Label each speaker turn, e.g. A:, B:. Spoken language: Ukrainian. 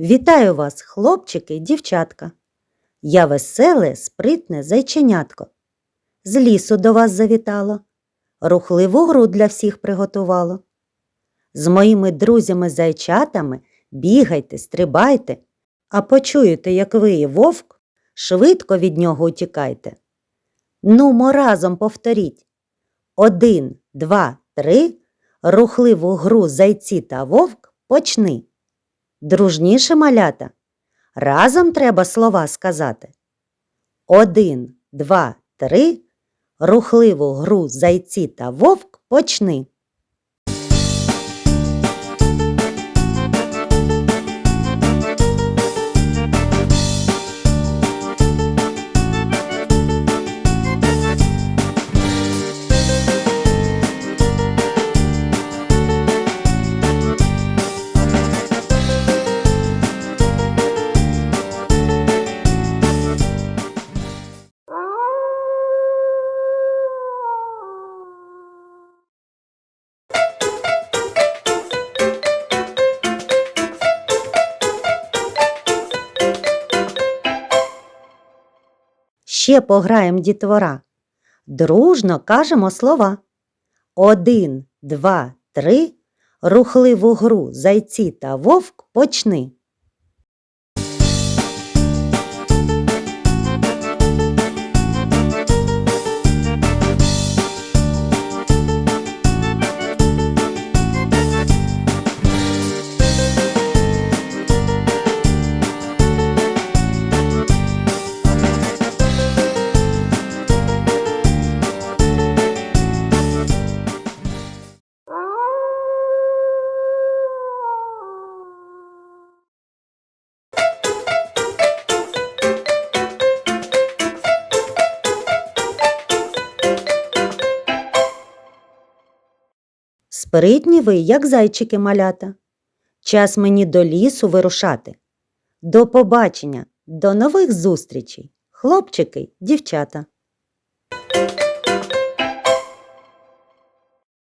A: Вітаю вас, хлопчики дівчатка. Я веселе, спритне зайченятко. З лісу до вас завітало, рухливу гру для всіх приготувало. З моїми друзями-зайчатами бігайте, стрибайте, а почуєте, як виє вовк, швидко від нього утікайте. Нумо разом повторіть. Один, два, три. Рухливу гру зайці та вовк почни. Дружніше малята. Разом треба слова сказати. Один, два, три. Рухливу гру зайці та вовк почни. Ще пограєм дітвора. Дружно кажемо слова. Один, два, три. Рухливу гру зайці та вовк почни. Спритні ви, як зайчики малята. Час мені до лісу вирушати. До побачення, до нових зустрічей, хлопчики, дівчата.